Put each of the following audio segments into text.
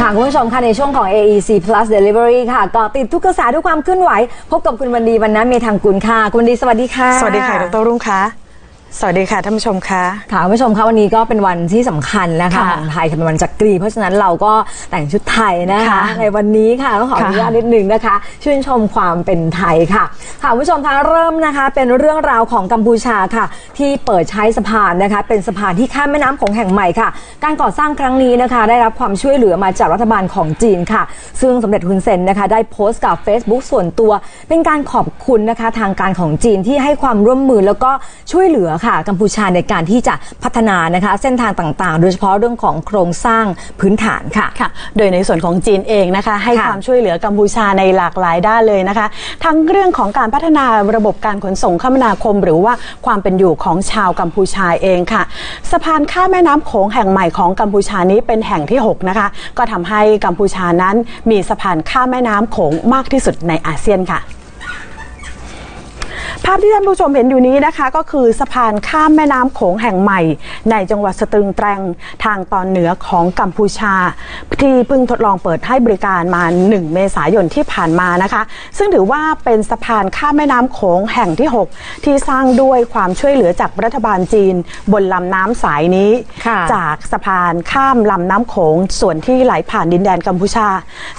ค่ะคุณผู้ชมค่ะในช่วงของ AEC Plus Delivery ค่ะก็ติดทุกกระแสทุกความเคลื่อนไหว พบกับคุณวันดีวันนั้เมธังกุลค่ะ คุณวันดีสวัสดีค่ะ สวัสดีค่ะ ดรรุ่งค่ะ สวัสดีค่ะท่านผู้ชมคะค่ะคุณผู้ชมคะวันนี้ก็เป็นวันที่สำคัญนะคะค่ะของไทยค่ะเป็นวันจักรี เพราะฉะนั้นเราก็แต่งชุดไทยนะคะค่ะในวันนี้ค่ะต้องขออนุญาตค่ะนิดนึงนะคะ ชื่นชมความเป็นไทยค่ะค่ะคุณผู้ชมคะเริ่มนะคะ เป็นเรื่องราวของกัมพูชาค่ะ ที่เปิดใช้สะพานนะคะ เป็นสะพานที่ข้ามแม่น้ำของแห่งใหม่ค่ะ การก่อสร้างครั้งนี้นะคะ ได้รับความช่วยเหลือมาจากรัฐบาลของจีนค่ะ ซึ่งสมเด็จฮุนเซนนะคะ ได้โพสต์กับ Facebook ส่วนตัว เป็นการขอบคุณนะคะทางการของจีนที่ให้ความร่วมมือแล้วก็ช่วยเหลือค่ะกัมพูชาในการที่จะพัฒนานะคะเส้นทางต่างๆ โดยเฉพาะเรื่องของโครงสร้างพื้นฐานค่ะ ค่ะ โดยในส่วนของจีนเองนะคะ ให้ค่ะความช่วยเหลือกัมพูชาในหลากหลายด้านเลยนะคะ ทั้งเรื่องของการพัฒนาระบบการขนส่งคมนาคม หรือว่าความเป็นอยู่ของชาวกัมพูชาเองค่ะ สะพานข้ามแม่น้ำโขงแห่งใหม่ของกัมพูชานี้เป็นแห่งที่6นะคะ ก็ทำให้กัมพูชานั้นมีสะพานข้ามแม่น้ำโขงมากที่สุดในอาเซียนค่ะ ภาพที่ท่านผู้ชมเห็นอยู่นี้นะคะ ก็คือสะพานข้ามแม่น้ำโขงแห่งใหม่ ในจังหวัดสตึงแตรงทางตอนเหนือของกัมพูชา ที่เพิ่งทดลองเปิดให้บริการมา 1 เมษายนที่ผ่านมานะคะ ซึ่งถือว่าเป็นสะพานข้ามแม่น้ำโขงแห่งที่ 6 ที่สร้างด้วยความช่วยเหลือจากรัฐบาลจีน บนลำน้ำสายนี้ค่ะจากสะพานข้ามลำน้ำโขงส่วนที่ไหลผ่านดินแดนกัมพูชา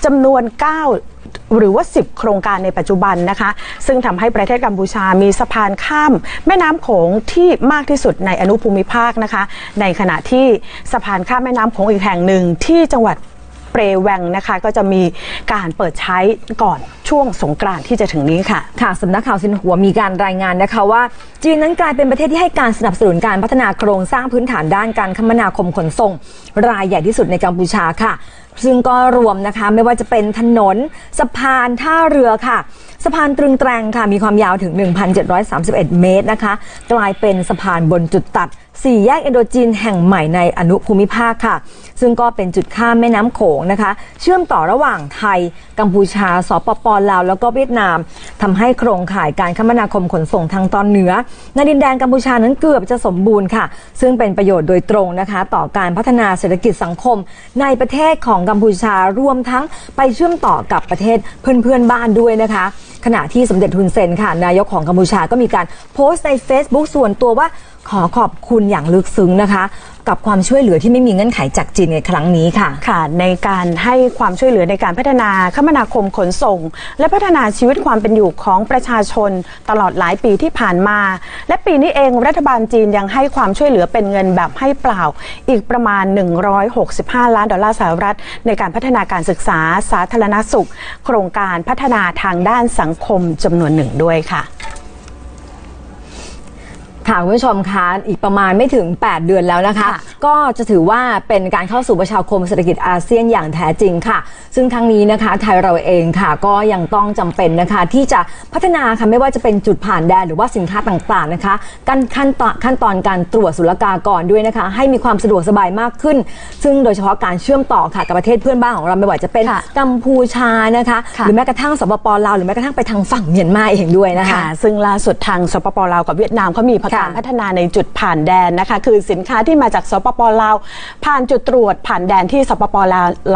จำนวน 9 หรือว่า 10 โครงการในปัจจุบันนะคะ ซึ่งทำให้ประเทศกัมพูชามีสะพานข้าม แม่น้ำโขงที่มากที่สุดในอนุภูมิภาคนะคะ ในขณะที่สะพานข้ามแม่น้ำโขงอีกแห่งหนึ่งที่จังหวัด เปรแวงนะคะ ก็จะมีการเปิดใช้ก่อนช่วงสงกรานต์ที่จะถึงนี้ค่ะ ค่ะสำนักข่าวซินหัวมีการรายงานนะคะว่า จีนนั้นกลายเป็นประเทศที่ให้การสนับสนุนการพัฒนาโครงสร้างพื้นฐานด้านการคมนาคมขนส่ง รายใหญ่ที่สุดในกัมพูชาค่ะ ซึ่งก็รวมนะคะไม่ว่าจะเป็นถนนสะพานท่าเรือค่ะสะพานตรึงแตรงค่ะมีความยาวถึง 1,731 เมตรนะคะ กลายเป็นสะพานบนจุดตัด สี่แยกเอนโดจีนแห่งใหม่ในอนุภูมิภาคค่ะ ซึ่งก็เป็นจุดข้ามแม่น้ำโขงนะคะ เชื่อมต่อระหว่างไทย กัมพูชา สปปลาว แล้วก็เวียดนามทำให้โครงข่ายการคมนาคมขนส่งทางตอนเหนือ ในดินแดนกัมพูชานั้นเกือบจะสมบูรณ์ค่ะ ซึ่งเป็นประโยชน์โดยตรงนะคะ ต่อการพัฒนาเศรษฐกิจสังคม ในประเทศของกัมพูชารวมทั้งไปเชื่อมต่อกับประเทศเพื่อนๆบ้านด้วยนะคะขณะที่สมเด็จทุนเซนค่ะ นายกของกัมพูชาก็มีการโพสต์ใน Facebook ส่วนตัวว่าขอขอบคุณอย่างลึกซึ้งนะคะ กับความช่วยเหลือที่ไม่มีเงื่อนไขจากจีนในครั้งนี้ค่ะค่ะในการให้ความช่วยเหลือในการพัฒนาคมนาคมขนส่ง และพัฒนาชีวิตความเป็นอยู่ของประชาชนตลอดหลายปีที่ผ่านมา และปีนี้เองรัฐบาลจีนยังให้ความช่วยเหลือเป็นเงินแบบให้เปล่า อีกประมาณ 165 ล้านดอลลาร์สหรัฐ ในการพัฒนาการศึกษาสาธารณสุข โครงการพัฒนาทางด้านสังคมจำนวนหนึ่งด้วยค่ะ ค่ะคุณผู้ชมคะอีกประมาณไม่ถึง 8 เดือนแล้วนะคะค่ะก็จะถือว่าเป็นการเข้าสู่ประชาคมเศรษฐกิจอาเซียนอย่างแท้จริงค่ะ ซึ่งทั้งนี้นะคะไทยเราเองค่ะ ก็ยังต้องจำเป็นนะคะ ที่จะพัฒนาค่ะไม่ว่าจะเป็นจุดผ่านแดนหรือว่าสินค้าต่างๆนะคะการขั้นตอนขั้นตอนการตรวจศุลกากรด้วยนะคะ ให้มีความสะดวกสบายมากขึ้น ซึ่งโดยเฉพาะการเชื่อมต่อค่ะกับประเทศเพื่อนบ้านของเราไม่ว่าจะเป็นค่ะกัมพูชานะคะค่ะหรือแม้กระทั่งสปปลาวหรือแม้กระทั่งไปทางฝั่งเมียนมาเองด้วยนะคะค่ะซึ่งล่าสุดทางสปปลาวกับเวียดนามเขามีการค่ะพัฒนาในจุดผ่านแดนนะคะ คือสินค้าที่มาจากสปปลาว ผ่านจุดตรวจผ่านแดนที่สปปลาว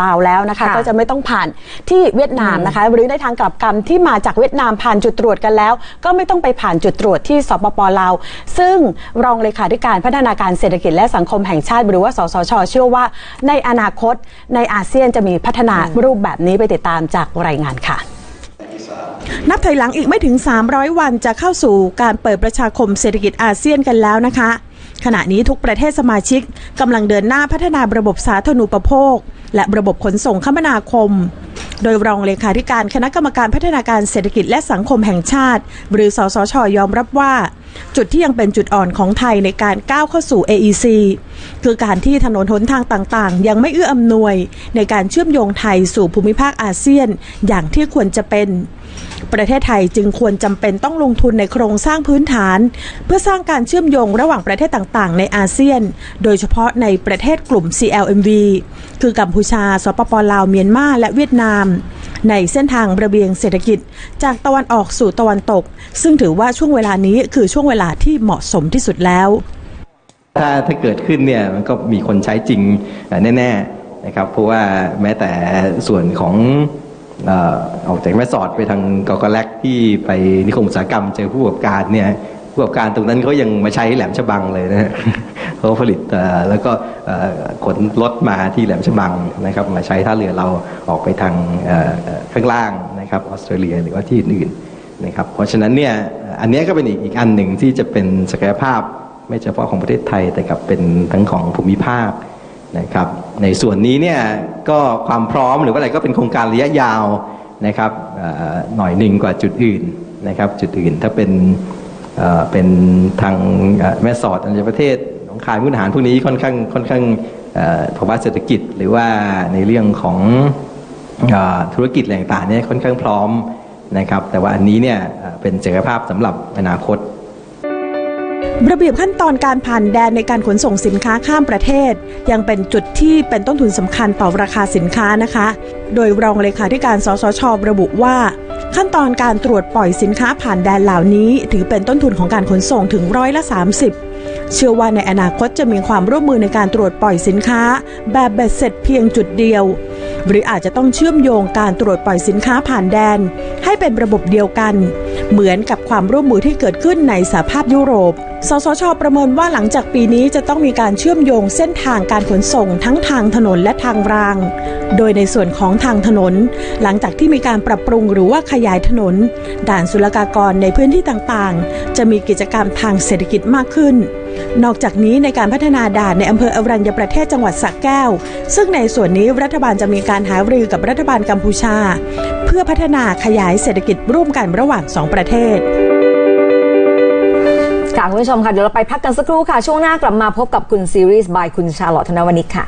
ลาวแล้วนะคะค่ะก็จะไม่ต้องผ่านที่เวียดนามนะคะ หรือในทางกลับกันที่มาจากเวียดนามผ่านจุดตรวจกันแล้ว ก็ไม่ต้องไปผ่านจุดตรวจที่สปปลาวซึ่งรองเลขาธิการพัฒนาการเศรษฐกิจและสังคมแห่งชาติ หรือว่าสสชเชื่อว่าในอนาคตในอาเซียนจะมีพัฒนารูปแบบนี้ไปติดตามจากรายงานค่ะ นับถอยหลังอีกไม่ถึง 300 วันจะเข้าสู่การเปิดประชาคมเศรษฐกิจอาเซียนกันแล้วนะคะ ขณะนี้ทุกประเทศสมาชิกกำลังเดินหน้าพัฒนาระบบสาธารณูปโภค และระบบขนส่งคมนาคม โดยรองเลขาธิการคณะกรรมการพัฒนาการเศรษฐกิจและสังคมแห่งชาติ หรือสสชยอมรับว่า จุดที่ยังเป็นจุดอ่อนของไทยในการก้าวเข้าสู่ AEC คือการที่ถนนหนทางต่างๆ ยังไม่เอื้ออำนวย ในการเชื่อมโยงไทยสู่ภูมิภาคอาเซียนอย่างที่ควรจะเป็น ประเทศไทยจึงควรจำเป็นต้องลงทุนในโครงสร้างพื้นฐาน เพื่อสร้างการเชื่อมโยงระหว่างประเทศต่างๆ ในอาเซียน โดยเฉพาะในประเทศกลุ่ม CLMV คือกัมพูชา สปปลาว เมียนมา และเวียดนาม ในเส้นทางระเบียงเศรษฐกิจ จากตะวันออกสู่ตะวันตก ซึ่งถือว่าช่วงเวลานี้คือช่วงเวลาที่เหมาะสมที่สุดแล้ว ถ้าถ้าเกิดขึ้นเนี่ยมันก็มีคนใช้จริงแน่ๆนะครับเพราะว่าแม้แต่ส่วนของออออกจากแม่สอดไปทางกอกแลกที่ไปนิคมอุตสาหกรรมเจอผู้ประกอบการเนี่ย ผู้ประกอบการตรงนั้นเขายังมาใช้แหลมฉบังเลยนะฮะเขาผลิตแล้วก็ขนรถมาที่แหลมฉบังนะครับ มาใช้ท่าเรือเราออกไปทางข้างล่างนะครับออสเตรเลียหรือว่าที่อื่นนะครับ เพราะฉะนั้นเนี่ยอันนี้ก็เป็นอีกอีกอันหนึ่งที่จะเป็นศักยภาพไม่เฉพาะของประเทศไทยแต่กับเป็นทั้งของภูมิภาคนะครับ ในส่วนนี้เนี่ยก็ความพร้อมหรือว่าอะไรก็เป็นโครงการระยะยาวนะครับหน่อยหนึ่งกว่าจุดอื่นนะครับ จุดอื่นถ้าเป็น เป็นทางแม่สอดอัญประเทศหนองคายมุกดาหารพวกนี้ค่อนข้างค่อนข้างเอ่อภาวะเศรษฐกิจหรือว่าในเรื่องของอธุรกิจอะไรต่างๆเนี่ยค่อนข้างพร้อมนะครับ แต่ว่าอันนี้เนี่ยเป็นศักยภาพสำหรับอนาคต ระเบียบขั้นตอนการผ่านแดนในการขนส่งสินค้าข้ามประเทศ ยังเป็นจุดที่เป็นต้นทุนสำคัญต่อราคาสินค้านะคะ โดยรองเลขาธิการสสชระบุว่า ขั้นตอนการตรวจปล่อยสินค้าผ่านแดนเหล่านี้ ถือเป็นต้นทุนของการขนส่งถึงร้อยละ 30 เชื่อว่าในอนาคตจะมีความร่วมมือในการตรวจปล่อยสินค้า แบบเบ็ดเสร็จเพียงจุดเดียว หรืออาจจะต้องเชื่อมโยงการตรวจปล่อยสินค้าผ่านแดน ให้เป็นระบบเดียวกัน เหมือนกับความร่วมมือที่เกิดขึ้นในสหภาพยุโรป สสช ประเมินว่าหลังจากปีนี้จะต้องมีการเชื่อมโยงเส้นทางการขนส่งทั้งทางถนนและทางราง โดยในส่วนของทางถนน หลังจากที่มีการปรับปรุงหรือว่าขยายถนน ด่านศุลกากรในพื้นที่ต่างๆ จะมีกิจกรรมทางเศรษฐกิจมากขึ้น นอกจากนี้ในการพัฒนาด่านในอำเภออรัญญประเทศจังหวัดสระแก้ว ซึ่งในส่วนนี้รัฐบาลจะมีการหารือกับรัฐบาลกัมพูชา เพื่อพัฒนาขยายเศรษฐกิจร่วมกันระหว่างสองประเทศค่ะคุณผู้ชมค่ะ เดี๋ยวเราไปพักกันสักครู่ค่ะ ช่วงหน้ากลับมาพบกับคุณซีรีส์บายคุณชาลอตธนวนิกค่ะ